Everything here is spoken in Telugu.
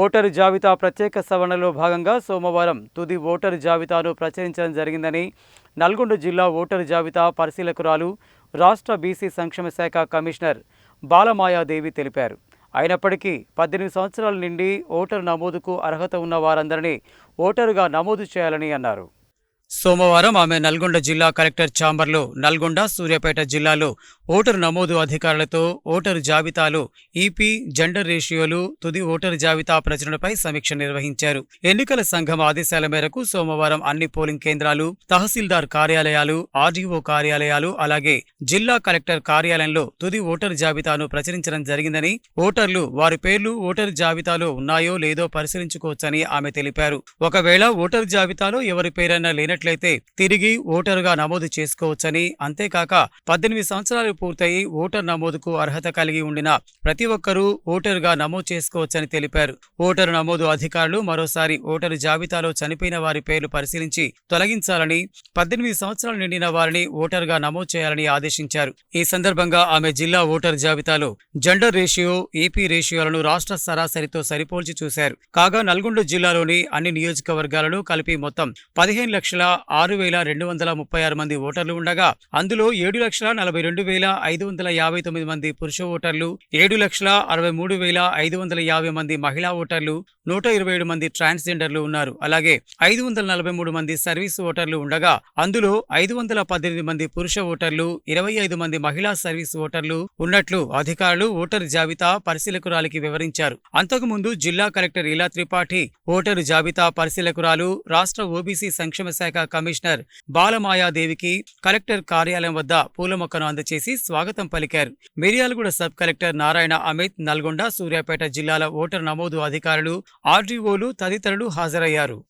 ఓటరు జాబితా ప్రత్యేక సవరణలో భాగంగా సోమవారం తుది ఓటరు జాబితాను ప్రచురించడం జరిగిందని నల్గొండ జిల్లా ఓటరు జాబితా పరిశీలకురాలు రాష్ట్ర బీసీ సంక్షేమ శాఖ కమిషనర్ బాలమాయాదేవి తెలిపారు. అయినప్పటికీ పద్దెనిమిది సంవత్సరాల నుండి ఓటరు నమోదుకు అర్హత ఉన్న వారందరినీ ఓటరుగా నమోదు చేయాలని అన్నారు. సోమవారం ఆమె నల్గొండ జిల్లా కలెక్టర్ ఛాంబర్లో నల్గొండ సూర్యాపేట జిల్లాలో ఓటరు నమోదు అధికారులతో ఓటరు జాబితాలో ఈపీ జెండర్ రేషియోలు తుది ఓటరు జాబితా ప్రచురణపై సమీక్ష నిర్వహించారు. ఎన్నికల సంఘం ఆదేశాల మేరకు సోమవారం అన్ని పోలింగ్ కేంద్రాలు తహసీల్దార్ కార్యాలయాలు ఆర్డీఓ కార్యాలయాలు అలాగే జిల్లా కలెక్టర్ కార్యాలయంలో తుది ఓటరు జాబితాను ప్రచురించడం జరిగిందని ఓటర్లు వారి పేర్లు ఓటరు జాబితాలో ఉన్నాయో లేదో పరిశీలించుకోవచ్చని ఆమె తెలిపారు. ఒకవేళ ఓటరు జాబితాలో ఎవరి పేరైనా చేసినట్లయితే తిరిగి ఓటరుగా నమోదు చేసుకోవచ్చని అంతేకాక పద్దెనిమిది సంవత్సరాలు పూర్తయి ఓటర్ నమోదుకు అర్హత కలిగి ఉండిన ప్రతి ఒక్కరూ ఓటరుగా నమోదు చేసుకోవచ్చని తెలిపారు. ఓటరు నమోదు అధికారులు మరోసారి ఓటరు జాబితాలో చనిపోయిన వారి పేర్లు పరిశీలించి తొలగించాలని పద్దెనిమిది సంవత్సరాలు నిండిన వారిని ఓటరుగా నమోదు చేయాలని ఆదేశించారు. ఈ సందర్భంగా ఆమె జిల్లా ఓటర్ జాబితాలో జెండర్ రేషియో ఏపీ రేషియోలను రాష్ట్ర సరాసరితో సరిపోల్చి చూశారు. కాగా నల్గొండ జిల్లాలోని అన్ని నియోజకవర్గాలను కలిపి మొత్తం పదిహేను లక్షల ఆరు వేల రెండు వందల ముప్పై ఆరు మంది ఓటర్లు ఉండగా అందులో ఏడు లక్షల నలభై రెండు వేల ఐదు వందల యాభై తొమ్మిది మంది పురుష ఓటర్లు ఏడు లక్షల అరవై మూడు వేల ఐదు వందల యాభై మంది మహిళా ఓటర్లు నూట ఇరవై ఏడు మంది ట్రాన్స్జెండర్లు ఉన్నారు. అలాగే ఐదు వందల నలభై మూడు మంది సర్వీస్ ఓటర్లు ఉండగా అందులో ఐదు వందల పద్దెనిమిది మంది పురుష ఓటర్లు ఇరవై ఐదు మంది మహిళా సర్వీస్ ఓటర్లు ఉన్నట్లు అధికారులు ఓటర్ జాబితా పరిశీలకురాలికి వివరించారు. అంతకుముందు జిల్లా కలెక్టర్ ఇలా త్రిపాఠి ఓటరు జాబితా పరిశీలకురాలు రాష్ట్ర ఓబీసీ సంక్షేమ శాఖ కమిషనర్ బాలమాయాదేవికి కలెక్టర్ కార్యాలయం వద్ద పూల మొక్కను అందచేసి స్వాగతం పలికారు. మిర్యాలగూడ సబ్ కలెక్టర్ నారాయణ అమిత్ నల్గొండ సూర్యాపేట జిల్లాల ఓటర్ నమోదు అధికారులు ఆర్డీఓలు తదితరులు హాజరయ్యారు.